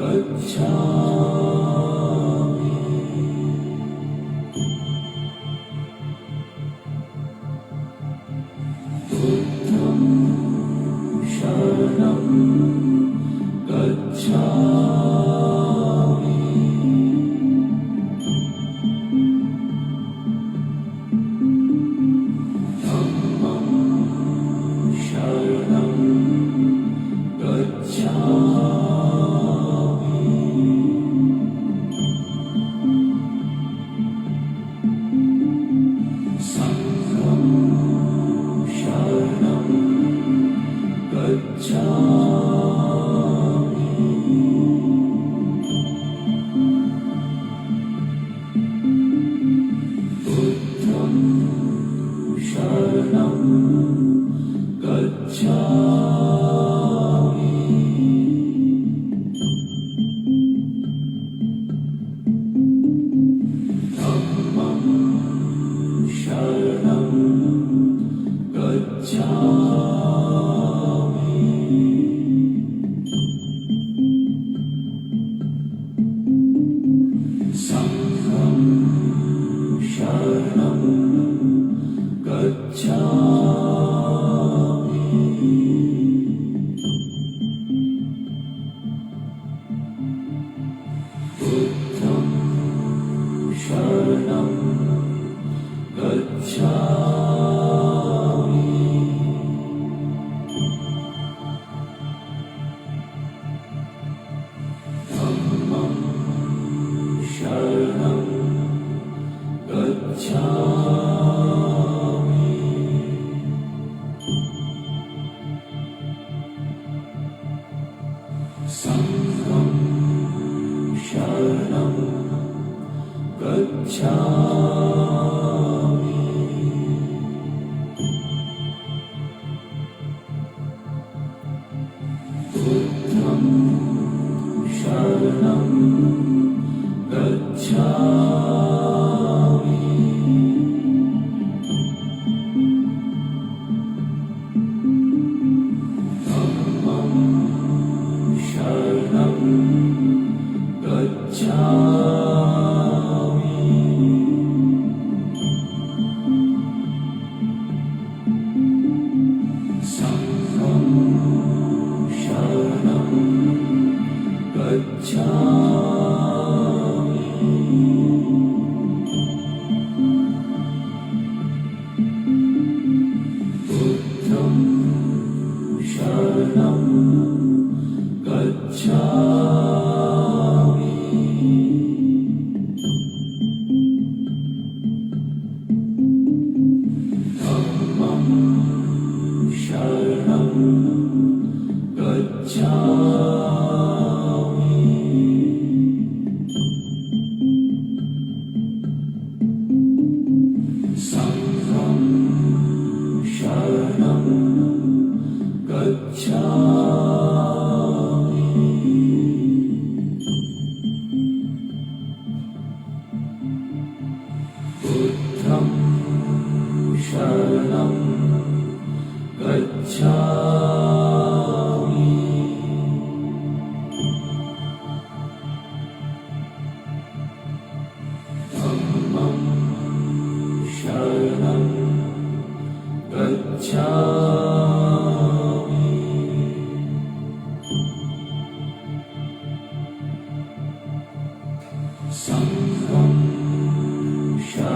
गच्छामि 桥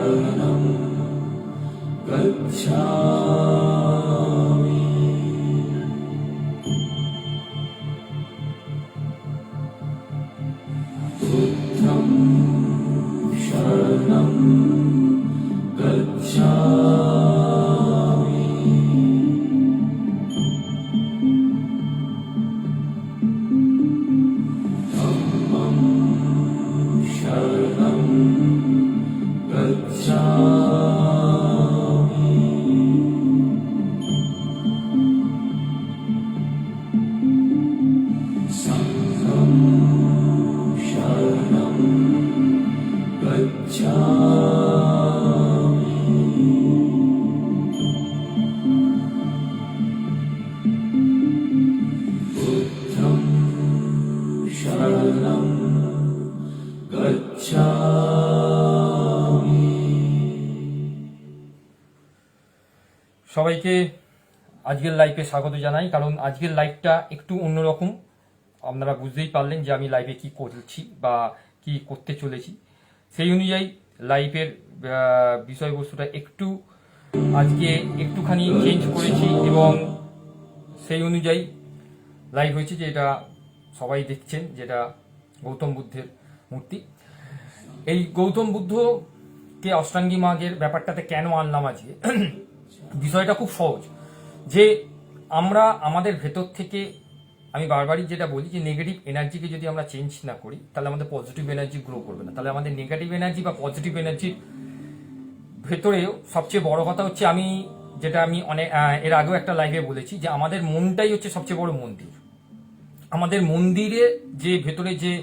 शरणं गच्छ সবাইকে আজকের লাইভে স্বাগত জানাই, কারণ আজকের লাইভটা একটু অন্যরকম। আপনারা বুঝতেই পারলেন যে আমি লাইভে কি করছি বা কি করতে চলেছি। সেই অনুযায়ী লাইভের বিষয়বস্তুটা একটু আজকে একটুখানি চেঞ্জ করেছি এবং সেই অনুযায়ী লাইভ হয়েছে যে এটা সবাই দেখছেন, যেটা গৌতম বুদ্ধের মূর্তি। এই গৌতম বুদ্ধকে অষ্টাঙ্গী মাগের ব্যাপারটাতে কেন আনলাম আজকে? বিষয়টা খুব সহজ। যে আমরা আমাদের ভেতর থেকে, আমি বারবারই যেটা বলি যে নেগেটিভ এনার্জিকে যদি আমরা চেঞ্জ না করি, তাহলে আমাদের পজিটিভ এনার্জি গ্রো করবে না। তাহলে আমাদের নেগেটিভ এনার্জি বা পজিটিভ এনার্জির ভেতরেও সবচেয়ে বড় কথা হচ্ছে আমি যেটা আমি অনেক এর আগেও একটা লাইভে বলেছি যে আমাদের মনটাই হচ্ছে সবচেয়ে বড় মন্দির। আমাদের মন্দিরে যে ভেতরে যে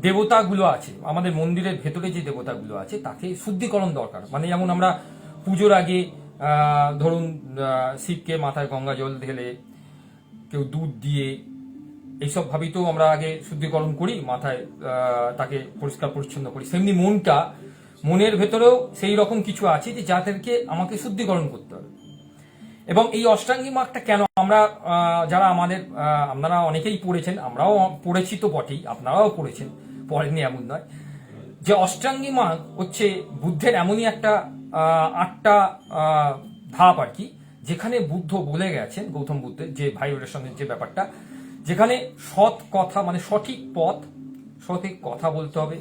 দেবতাগুলো আছে, আমাদের মন্দিরের ভেতরে যে দেবতাগুলো আছে, তাকে শুদ্ধিকরণ দরকার। মানে যেমন আমরা পুজোর আগে ধরুন শিবকে মাথায় গঙ্গা জল ঢেলে কেউ দুধ দিয়ে, এইসব ভাবেই তো আমরা আগে শুদ্ধিকরণ করি, মাথায় তাকে পরিষ্কার পরিচ্ছন্ন করি। সেমনি মনটা, মনের ভেতরেও সেই রকম কিছু আছে যে যাদেরকে আমাকে শুদ্ধিকরণ করতে হবে। এবং এই অষ্টাঙ্গী মার্গটা কেন আমরা যারা আমাদের আপনারা অনেকেই পড়েছেন, আমরাও পড়েছি তো বটেই, আপনারাও পড়েছেন, পড়েননি এমন নয়। যে অষ্টাঙ্গী মার্গ হচ্ছে বুদ্ধের এমনই একটা আটটা ধাপ আর কি, যেখানে বুদ্ধ বলে গেছেন, গৌতম বুদ্ধের, যে ভাইব্রেশনের যে ব্যাপারটা, যেখানে সৎ কথা মানে সঠিক পথ, সঠিক কথা বলতে হবে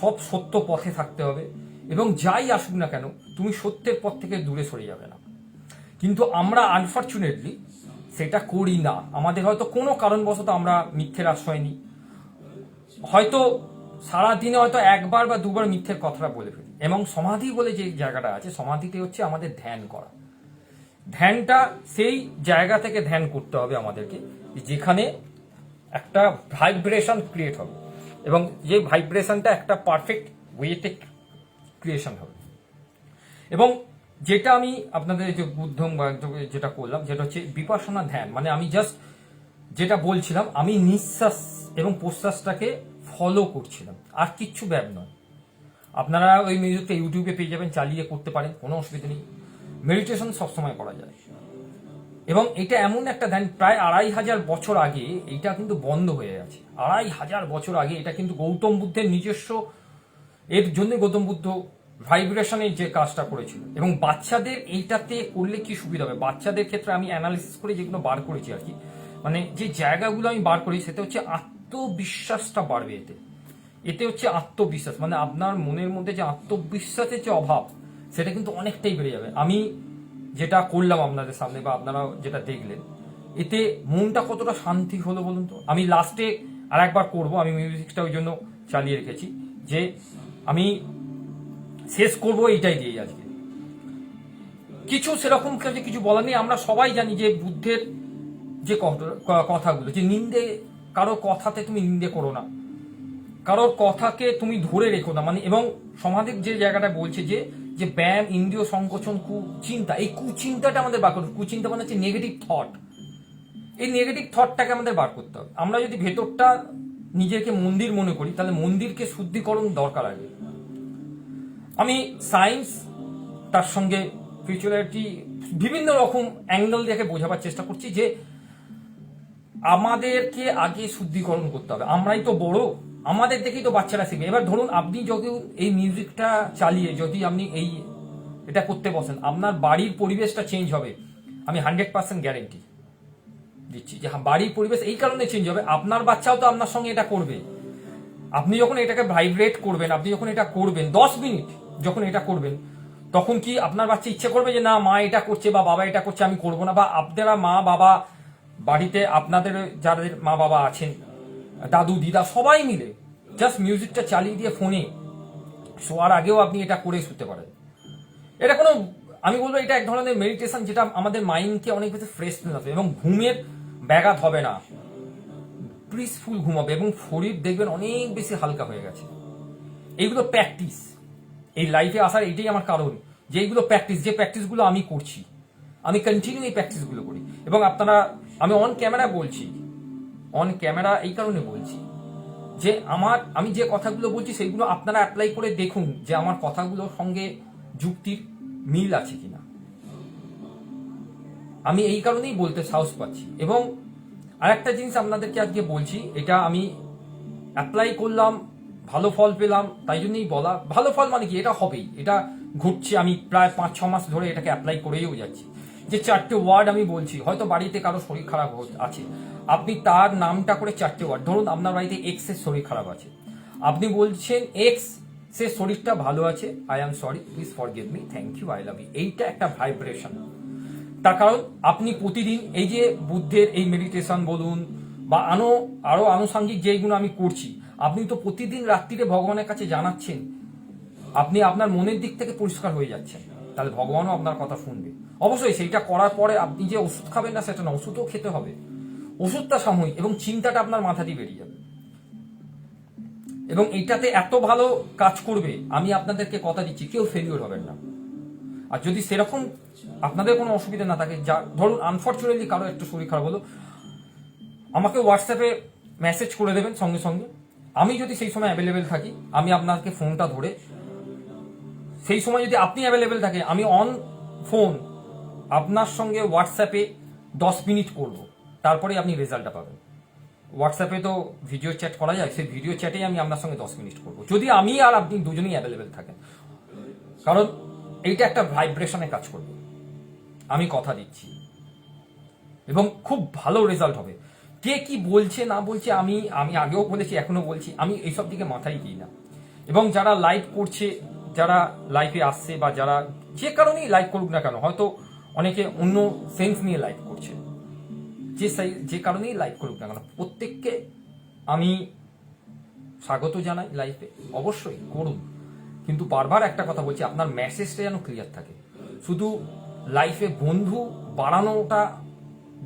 সব সত্য পথে থাকতে হবে, এবং যাই আসুক না কেন, তুমি সত্যের পথ থেকে দূরে সরে যাবে না। কিন্তু আমরা আনফর্চুনেটলি সেটা করি না। আমাদের হয়তো কোনো কারণবশত আমরা মিথ্যের আশ্রয় নিই। হয়তো সারা দিনে হয়তো একবার বা দুবার মিথ্যের কথাটা বলে ফেলি। এবং সমাধি বলে যে জায়গাটা আছে, সমাধিতে হচ্ছে আমাদের ধ্যান করা। ধ্যানটা সেই জায়গা থেকে ধ্যান করতে হবে আমাদেরকে যেখানে একটা ভাইব্রেশন ক্রিয়েট হবে এবং যে ভাইব্রেশনটা একটা পারফেক্ট ওয়েতে ক্রিয়েশন হবে। এবং যেটা আমি আপনাদের যে বুদ্ধম যেটা করলাম যেটা হচ্ছে বিপাসনা ধ্যান। মানে আমি জাস্ট যেটা বলছিলাম, আমি নিঃশ্বাস এবং প্রশ্বাসটাকে ফলো করছিলাম। আর কিচ্ছু ব্যাপ নয়। আপনারা ওই মিউজিকটা ইউটিউবে পেয়ে যাবেন, চালিয়ে করতে পারেন, কোনো অসুবিধা নেই। মেডিটেশন সবসময় করা যায়। এবং এটা এমন একটা ধ্যান প্রায় আড়াই হাজার বছর আগে এটা কিন্তু বন্ধ হয়ে গেছে। আড়াই হাজার বছর আগে এটা কিন্তু গৌতম বুদ্ধের নিজস্ব, এর জন্য গৌতম বুদ্ধ ভাইব্রেশনের যে কাজটা করেছিল। এবং বাচ্চাদের এইটাতে করলে কি সুবিধা হবে? বাচ্চাদের ক্ষেত্রে আমি অ্যানালিসিস করে যেগুলো বার করেছি আর কি মানে যে জায়গাগুলো আমি বার করি, সেটা হচ্ছে আত্মবিশ্বাসটা বাড়বে এতে। এতে হচ্ছে আত্মবিশ্বাস মানে আপনার মনের মধ্যে যে আত্মবিশ্বাসের যে অভাব, সেটা কিন্তু অনেকটাই বেড়ে যাবে। আমি যেটা করলাম আপনাদের সামনে বা আপনারা যেটা দেখলেন, এতে মনটা কতটা শান্তি হলো বলুন তো? আমি লাস্টে আর একবার করব, আমি মিউজিকটা ওই জন্য চালিয়ে রেখেছি যে আমি শেষ করব এইটাই দিয়ে আজকে। কিছু সেরকম কাজে কিছু বলার নেই, আমরা সবাই জানি যে বুদ্ধের যে কথাগুলো, যে নিন্দে, কারও কথাতে তুমি নিন্দে করো না। কারোর কথাকে তুমি ধরে রেখো না। মানে এবং সমাধির যে জায়গাটা বলছে যে যে ব্যায়াম, ইন্দ্রিয় সংকোচন, কুচিন্তা, এই কুচিন্তাটা আমাদের বার করতে। কুচিন্তা মানে হচ্ছে নেগেটিভ থট এই নেগেটিভ থটটাকে আমাদের বার করতে হবে। আমরা যদি ভেতরটা নিজেকে মন্দির মনে করি, তাহলে মন্দিরকে শুদ্ধিকরণ দরকার আগে আমি সায়েন্স তার সঙ্গে স্পিরিচুয়ালিটি বিভিন্ন রকম অ্যাঙ্গেল দেখে বোঝাবার চেষ্টা করছি যে, আমাদেরকে আগে শুদ্ধিকরণ করতে হবে। আমরাই তো বড় আমাদের দেখেই তো বাচ্চারা শিখবে। এবার ধরুন আপনি যদি এই মিউজিকটা চালিয়ে যদি আপনি এই এটা করতে বসেন আপনার বাড়ির পরিবেশটা চেঞ্জ হবে। আমি হান্ড্রেড পার্সেন্ট গ্যারেন্টি দিচ্ছি যে হ্যাঁ, বাড়ির পরিবেশ এই কারণে চেঞ্জ হবে। আপনার বাচ্চাও তো আপনার সঙ্গে এটা করবে। আপনি যখন এটাকে ভাইব্রেট করবেন আপনি যখন এটা করবেন দশ মিনিট যখন এটা করবেন তখন কি আপনার বাচ্চা ইচ্ছে করবে যে না মা এটা করছে বা বাবা এটা করছে আমি করব না? বা আপনারা মা বাবা বাড়িতে আপনাদের যাদের মা বাবা আছেন দাদু, দিদা সবাই মিলে জাস্ট মিউজিকটা চালিয়ে দিয়ে ফোনে শোয়ার আগেও আপনি এটা করে শুতে পারেন। এটা কোনো, আমি বলব এটা এক ধরনের মেডিটেশন যেটা আমাদের মাইন্ডকে অনেক বেশি ফ্রেশনেস হবে এবং ঘুমের ব্যাঘাত হবে না। পিসফুল ঘুমাবে এবং শরীর দেখবেন অনেক বেশি হালকা হয়ে গেছে। এইগুলো প্র্যাকটিস এই লাইফে আসার এটাই আমার কারণ যে এইগুলো প্র্যাকটিস যে প্র্যাকটিসগুলো আমি করছি, আমি কন্টিনিউ এই প্র্যাকটিসগুলো করি। এবং আপনারা, আমি অন ক্যামেরা বলছি অন ক্যামেরা এই কারণে বলছি যে আমার, আমি যে কথাগুলো বলছি সেইগুলো আপনারা অ্যাপ্লাই করে দেখুন যে আমার কথাগুলোর সঙ্গে যুক্তির মিল আছে কিনা। আমি এই কারণেই বলতে সাহস পাচ্ছি। এবং আরেকটা জিনিস আপনাদেরকে আজকে বলছি, এটা আমি অ্যাপ্লাই করলাম, ভালো ফল পেলাম, তাই জন্যই বলা। ভালো ফল মানে কি? এটা হবেই। এটা ঘুরছে, আমি প্রায় পাঁচ, ছ মাস ধরে এটাকে অ্যাপ্লাই করেও যাচ্ছি। যে চারটে ওয়ার্ড আমি বলছি, হয়তো বাড়িতে কারও শরীর খারাপ আছে। আপনি তার নামটা করে চারটে ওয়ার্ড ধরুন আপনার বাড়িতে এক্সের শরীর খারাপ আছে। আপনি বলছেন এক্স সে শরীরটা ভালো আছে I am sorry please forgive me thank you I love you এইটা একটা ভাইব্রেশন তার কারণ আপনি প্রতিদিন এই যে বুদ্ধের এই মেডিটেশন বলুন, বা আনো, আরও আনুষঙ্গিক যেগুলো আমি করছি, আপনি তো প্রতিদিন রাত্রিরে ভগবানের কাছে জানাচ্ছেন, আপনি আপনার মনের দিক থেকে পরিষ্কার হয়ে যাচ্ছেন, তাহলে ভগবানও আপনার কথা শুনবে। অবশ্যই সেইটা করার পরে আপনি যে ওষুধ খাবেন না, সেটা না ওষুধও খেতে হবে। ওষুধটা সাময়িক এবং চিন্তাটা আপনার মাথা দিয়ে বেরিয়ে যাবে। এবং এইটাতে এত ভালো কাজ করবে, আমি আপনাদেরকে কথা দিচ্ছি, কেউ ফেলিওর হবেন না। আর যদি সেরকম আপনাদের কোনো অসুবিধা না থাকে, যা, ধরুন আনফর্চুনেটলি কারও একটু শরীর খারাপ হলো, আমাকে হোয়াটসঅ্যাপে মেসেজ করে দেবেন সঙ্গে সঙ্গে। আমি যদি সেই সময় অ্যাভেলেবেল থাকি, আমি আপনাকে ফোনটা ধরে, সেই সময় যদি আপনি অ্যাভেলেবেল থাকে, আমি অন ফোন আপনার সঙ্গে হোয়াটসঅ্যাপে দশ মিনিট করব। তারপরে আপনি রেজাল্টটা পাবেন। হোয়াটসঅ্যাপে তো ভিডিও চ্যাট করা যায়, সেই ভিডিও চ্যাটেই আমি আপনার সঙ্গে দশ মিনিট করব। যদি আমি আর আপনি দুজনেই অ্যাভেলেবেল থাকেন, কারণ এইটা একটা ভাইব্রেশনে কাজ করবে। আমি কথা দিচ্ছি। এবং খুব ভালো রেজাল্ট হবে। কে কি বলছে, না বলছে, আমি আমি আগেও বলেছি, এখনও বলছি, আমি এইসব দিকে মাথায় দিই না। এবং যারা লাইভ করছে, যারা লাইভে আসছে বা যারা যে কারণেই লাইভ করুক না কেন, হয়তো অনেকে অন্য সেন্স নিয়ে লাইভ করছে। যে যে কারণেই লাইভ করুক না কেন, প্রত্যেককে আমি স্বাগত জানাই লাইফে অবশ্যই করুন। কিন্তু বারবার একটা কথা বলছি, আপনার মেসেজটা যেন ক্লিয়ার থাকে। শুধু লাইফে বন্ধু বাড়ানোটা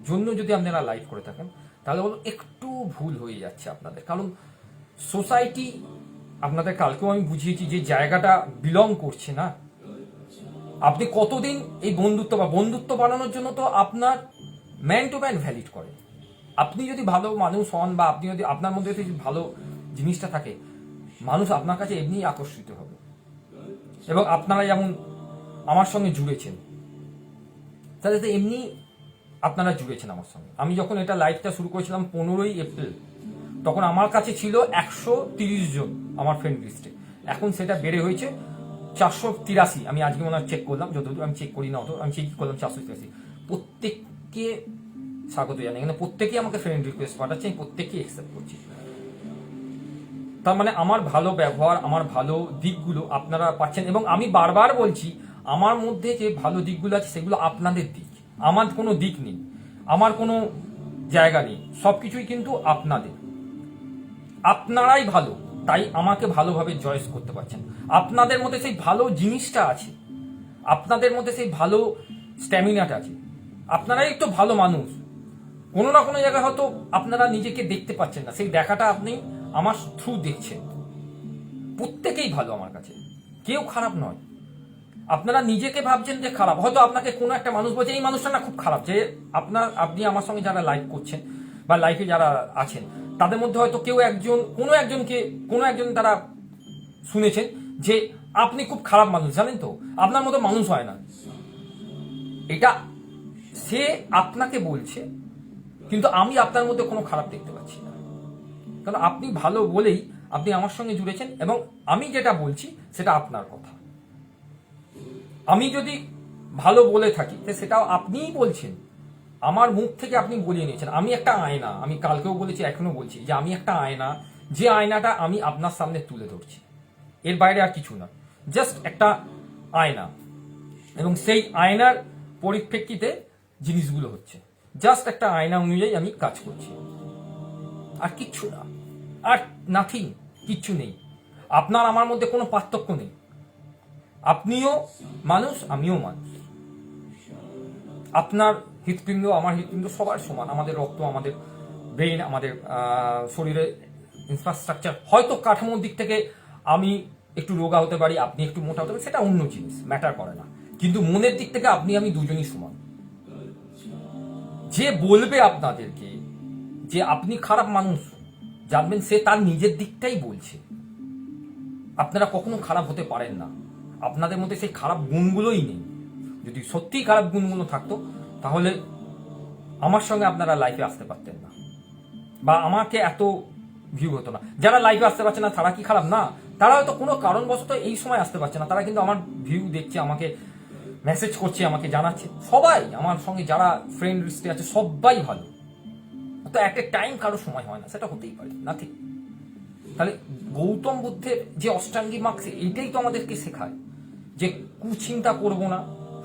জন্য যদি আপনারা লাইভ করে থাকেন, তাহলে বলো একটু ভুল হয়ে যাচ্ছে আপনাদের। কারণ সোসাইটি আপনাদের কালকেও আমি বুঝিয়েছি যে জায়গাটা বিলং করছে না। আপনি কতদিন এই বন্ধুত্ব বা বন্ধুত্ব বানানোর জন্য তো আপনার ম্যান টু ম্যান ভ্যালিড করে। আপনি যদি ভালো মানুষ হন বা আপনি যদি আপনার মধ্যে যদি ভালো জিনিসটা থাকে, মানুষ আপনার কাছে এমনিই আকর্ষিত হবে। এবং আপনারা যেমন আমার সঙ্গে জুড়েছেন, তাহলে তো এমনি আপনারা জুড়েছেন আমার সঙ্গে। আমি যখন এটা লাইভটা শুরু করেছিলাম পনেরোই এপ্রিল, তখন আমার কাছে ছিল একশো তিরিশ জন আমার ফ্রেন্ড লিস্টে এখন সেটা বেড়ে হয়েছে চারশো তিরাশি। আমি আজকে মনে হয় চেক করলাম, যতদূর আমি চেক করি না অত, আমি চেক করলাম চারশো তিরাশি। প্রত্যেককে স্বাগত জানাই। এখানে প্রত্যেকেই আমাকে ফ্রেন্ড রিকোয়েস্ট পাঠাচ্ছে, আমি প্রত্যেকেই অ্যাকসেপ্ট করছি। তার মানে আমার ভালো ব্যবহার, আমার ভালো দিকগুলো আপনারা পাচ্ছেন এবং আমি বারবার বলছি, আমার মধ্যে যে ভালো দিকগুলো আছে সেগুলো আপনাদের দিক। আমার কোনো দিক নেই, আমার কোনো জায়গা নেই, সবকিছুই কিন্তু আপনাদের। আপনারাই ভালো, তাই আমাকে ভালোভাবে জয়েস করতে পারছেন। আপনাদের মধ্যে সেই ভালো জিনিসটা আছে, আপনাদের মধ্যে সেই ভালো স্ট্যামিনাটা আছে। আপনারাই তো ভালো মানুষ। কোনো না কোনো জায়গায় হয়তো আপনারা নিজেকে দেখতে পাচ্ছেন না। সেই দেখাটা আপনি আমার থ্রু দেখছেন। প্রত্যেকেই ভালো আমার কাছে। কেউ খারাপ নয়। আপনারা নিজেকে ভাবছেন যে খারাপ। হয়তো আপনাকে কোনো একটা মানুষ বলছে, এই মানুষটা না খুব খারাপ। যে আপনার, আপনি আমার সঙ্গে যারা লাইভ করছেন বা লাইফে যারা আছেন, তাদের মধ্যে হয়তো কেউ একজন, কোনো একজনকে, কোনো একজন তারা শুনেছেন যে আপনি খুব খারাপ মানুষ। জানেন তো? আপনার মতো মানুষ হয় না। এটা সে আপনাকে বলছে, কিন্তু আমি আপনার মধ্যে কোনো খারাপ দেখতে পাচ্ছি না। কারণ আপনি ভালো বলেই আপনি আমার সঙ্গে জুড়েছেন এবং আমি যেটা বলছি সেটা আপনার কথা। আমি যদি ভালো বলে থাকি সেটাও আপনিই বলছেন। আমার মুখ থেকে আপনি বলিয়ে নিয়েছেন, আমি একটা আয়না, আমি কালকেও বলেছি এখনও বলছি যে আমি একটা আয়না, যে আয়নাটা আমি আপনার সামনে তুলে ধরছি। এর বাইরে আর কিছু না, জাস্ট একটা আয়না। এবং সেই আয়নার পরিপ্রেক্ষিতে জিনিসগুলো হচ্ছে। জাস্ট একটা আয়না অনুযায়ী আমি কাজ করছি। আর কিচ্ছু না। আর নাথিং কিচ্ছু নেই। আপনার আমার মধ্যে কোনো পার্থক্য নেই। আপনিও মানুষ আমিও মানুষ। আপনার হৃৎপিণ্ড আমার হৃৎপিণ্ড সবার সমান। আমাদের রক্ত আমাদের ব্রেন আমাদের আহ, শরীরের ইনফ্রাস্ট্রাকচার হয়তো কাঠামোর দিক থেকে আমি একটু রোগা হতে পারি আপনি একটু মোটা হতে পারি সেটা অন্য জিনিস ম্যাটার করে না। কিন্তু মনের দিক থেকে আপনি আমি দুজনই সমান। যে বলবে আপনাদেরকে যে আপনি খারাপ মানুষ, জানবেন সে তার নিজের দিকটাই বলছে। আপনারা কখনো খারাপ হতে পারেন না। আপনাদের মধ্যে সেই খারাপ গুণগুলোই নেই। যদি সত্যিই খারাপ গুণগুলো থাকতো, তাহলে আমার সঙ্গে আপনারা লাইফে আসতে পারতেন না। বা আমাকে এত ভিউ হতো না। যারা লাইভে আসতে পারছে না, তারা কি খারাপ? না, তারা হয়তো কোনো কারণবশত এই সময় আসতে পারছে না। তারা কিন্তু আমার ভিউ দেখছে, আমাকে মেসেজ করছে, আমাকে জানাচ্ছে। সবাই, আমার সঙ্গে যারা ফ্রেন্ড লিস্টে আছে, সবাই ভালো। তো একটা টাইম কারও সময় হয় না, সেটা হতেই পারে না ঠিক তাহলে গৌতম বুদ্ধের যে অষ্টাঙ্গী মার্কস এইটাই তো আমাদেরকে শেখায় যে কুচিন্তা করব না,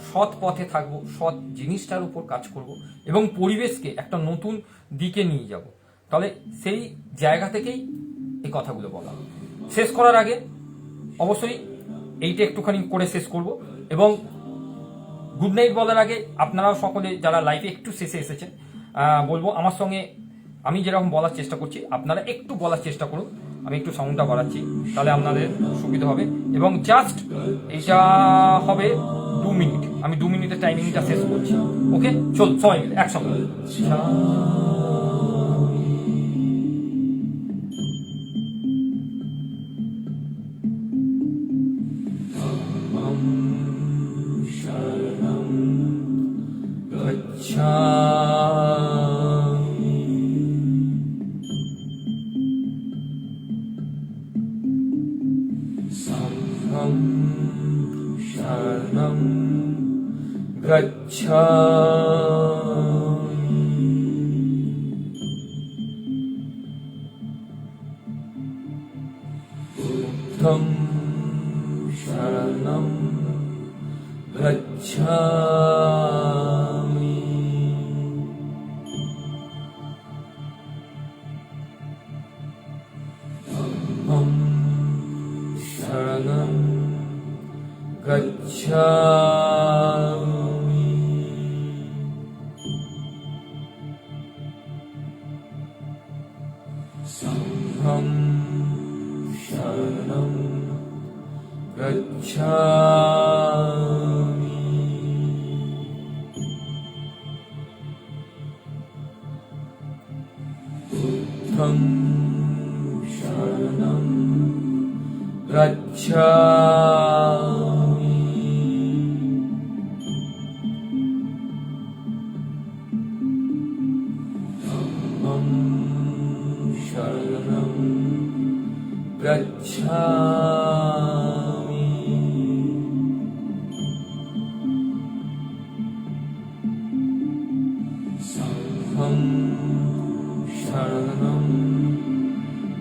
সৎ পথে থাকব, সৎ জিনিসটার উপর কাজ করব এবং পরিবেশকে একটা নতুন দিকে নিয়ে যাব। তাহলে সেই জায়গা থেকেই এই কথাগুলো বলা। শেষ করার আগে অবশ্যই এইটা একটুখানি করে শেষ করব এবং গুড নাইট বলার আগে আপনারা সকলে যারা লাইফে একটু শেষে এসেছেন বলব আমার সঙ্গে আমি যেরকম বলার চেষ্টা করছি, আপনারা একটু বলার চেষ্টা করুন, আমি একটু সাউন্ডটা বাড়াচ্ছি, তাহলে আপনাদের সুবিধা হবে। এবং জাস্ট এইটা হবে দু মিনিট আমি দু মিনিটের টাইমিংটা শেষ করছি। ওকে চল, সবাই মিলে একসঙ্গে। शरणं गच्छामि शरणं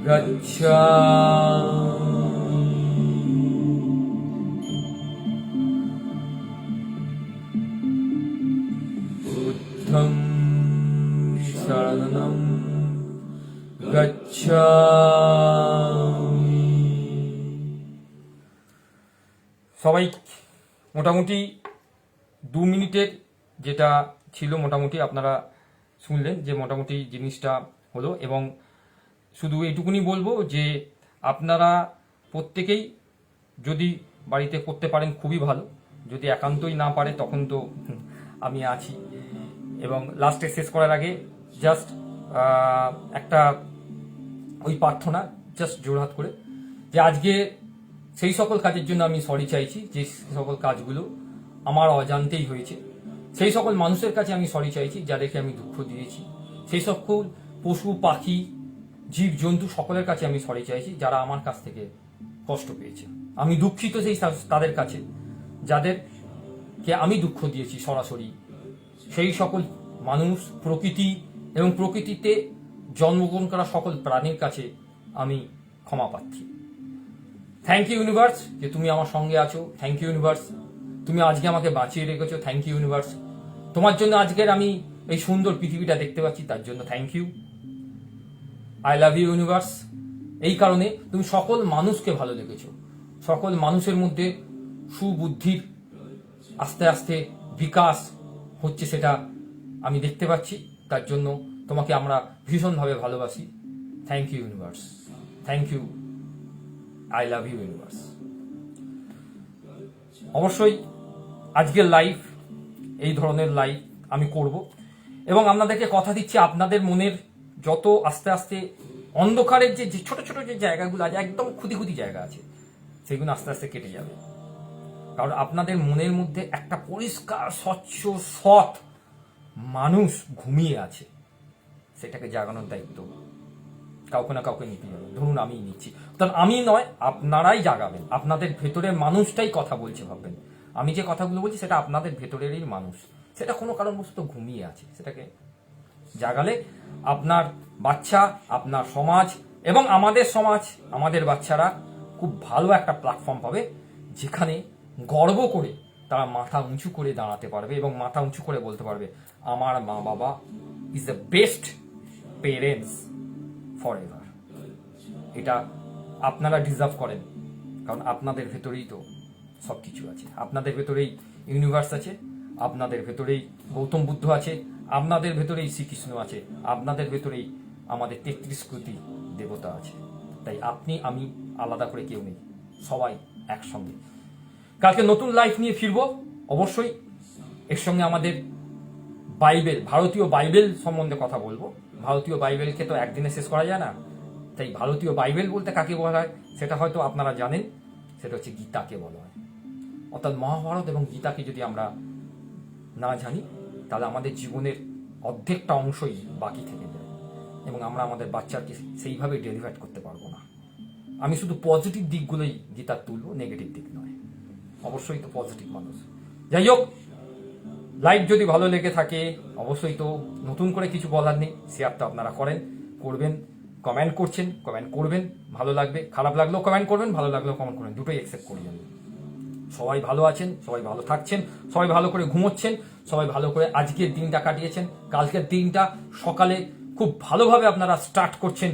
गच्छामि बुद्धं शरणं गच्छामि সবাই মোটামুটি দু মিনিটের যেটা ছিল মোটামুটি আপনারা শুনলেন যে মোটামুটি জিনিসটা হলো এবং শুধু এইটুকুনি বলব যে আপনারা প্রত্যেকেই যদি বাড়িতে করতে পারেন খুবই ভালো। যদি একান্তই না পারে, তখন তো আমি আছি। এবং লাস্টে শেষ করার আগে জাস্ট একটা ওই প্রার্থনা জাস্ট জোরহাত করে যে আজকে সেই সকল কাজের জন্য আমি সরি চাইছি, যে সকল কাজগুলো আমার অজান্তেই হয়েছে। সেই সকল মানুষের কাছে আমি সরি চাইছি যাদেরকে আমি দুঃখ দিয়েছি। সেই সকল পশু, পাখি জীব জন্তু সকলের কাছে আমি সরি চাইছি, যারা আমার কাছ থেকে কষ্ট পেয়েছে। আমি দুঃখিত সেই তাদের কাছে, যাদেরকে আমি দুঃখ দিয়েছি সরাসরি। সেই সকল মানুষ, প্রকৃতি এবং প্রকৃতিতে জন্মগ্রহণ করা সকল প্রাণীর কাছে আমি ক্ষমা পাচ্ছি। থ্যাংক ইউ ইউনিভার্স যে তুমি আমার সঙ্গে আছো। থ্যাংক ইউ ইউনিভার্স তুমি আজকে আমাকে বাঁচিয়ে রেখেছো। থ্যাংক ইউ ইউনিভার্স তোমার জন্য আজকের আমি এই সুন্দর পৃথিবীটা দেখতে পাচ্ছি, তার জন্য thank you I love you universe এই কারণে তুমি সকল মানুষকে ভালো লেগেছো সকল মানুষের মধ্যে সুবুদ্ধির আস্তে আস্তে বিকাশ হচ্ছে সেটা আমি দেখতে পাচ্ছি। তার জন্য তোমাকে আমরা ভীষণভাবে ভালোবাসি। Thank you universe thank you I love you universe অবশ্যই আজকের লাইভ এই ধরনের লাইভ আমি করব। এবং আপনাদেরকে কথা দিচ্ছি আপনাদের মনের যত আস্তে আস্তে অন্ধকারের যে যে ছোট ছোট যে জায়গাগুলো আছে, একদম ক্ষুদি খুদি জায়গা আছে, সেগুলো আস্তে আস্তে কেটে যাবে। কারণ আপনাদের মনের মধ্যে একটা পরিষ্কার, স্বচ্ছ, সৎ মানুষ ঘুমিয়ে আছে, সেটাকে জাগানোর দায়িত্ব কাউকে না কাউকে নিতে হবে। ধরুন আমি নিচ্ছি। অর্থাৎ আমি নয়, আপনারাই জাগাবেন। আপনাদের ভেতরের মানুষটাই কথা বলছে, ভাববেন। আমি যে কথাগুলো বলছি, সেটা আপনাদের ভেতরেরই মানুষ। সেটা কোনো কারণবশত ঘুমিয়ে আছে, সেটাকে জাগালে আপনার বাচ্চা, আপনার সমাজ এবং আমাদের সমাজ, আমাদের বাচ্চারা খুব ভালো একটা প্ল্যাটফর্ম পাবে যেখানে গর্ব করে তারা মাথা উঁচু করে দাঁড়াতে পারবে এবং মাথা উঁচু করে বলতে পারবে, আমার মা বাবা is the best parents forever এটা আপনারা ডিজার্ভ করেন, কারণ আপনাদের ভেতরেই তো সব কিছু আছে। আপনাদের ভেতরেই ইউনিভার্স আছে, আপনাদের ভেতরেই গৌতম বুদ্ধ আছে আপনাদের ভেতরেই শ্রীকৃষ্ণ আছে, আপনাদের ভেতরেই আমাদের তেত্রিশ কোটি দেবতা আছে। তাই আপনি, আমি আলাদা করে কেউ নেই, সবাই একসঙ্গে। কালকে নতুন লাইফ নিয়ে ফিরবো, অবশ্যই। এর সঙ্গে আমাদের বাইবেল, ভারতীয় বাইবেল সম্বন্ধে কথা বলব। ভারতীয় বাইবেলকে তো একদিনে শেষ করা যায় না। তাই ভারতীয় বাইবেল বলতে কাকে বলা হয়, সেটা হয়তো আপনারা জানেন, সেটা হচ্ছে গীতাকে বলা হয়। অর্থাৎ মহাভারত এবং গীতাকে যদি আমরা না জানি তাহলে আমাদের জীবনের অর্ধেকটা অংশই বাকি থেকে যায়। এবং আমরা আমাদের বাচ্চাকে সেইভাবে ডেলিভার করতে পারব না। আমি শুধু পজিটিভ দিকগুলোই গীতার তুলবো নেগেটিভ দিক নয়। অবশ্যই তো পজিটিভ মানুষ। যাই হোক লাইভ যদি ভালো লেগে থাকে, অবশ্যই তো নতুন করে কিছু বলার নেই। শেয়ারটা আপনারা করেন, করবেন কমেন্ট করছেন কমেন্ট করবেন, ভালো লাগবে, খারাপ লাগলেও কমেন্ট করবেন, ভালো লাগলেও কমেন্ট করবেন। দুটোই অ্যাকসেপ্ট করে যাবেন সবাই ভালো আছেন, সবাই ভালো থাকছেন, সবাই ভালো করে ঘুমোচ্ছেন, সবাই ভালো করে আজকের দিনটা কাটিয়েছেন, কালকের দিনটা সকালে খুব ভালোভাবে আপনারা স্টার্ট করছেন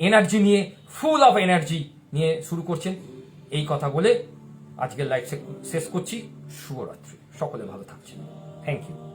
এনার্জি নিয়ে ফুল অফ এনার্জি নিয়ে শুরু করছেন। এই কথা বলে আজকের লাইফ শেষ করছি, শুভরাত্রি, সকলে ভালো থাকছেন। Thank you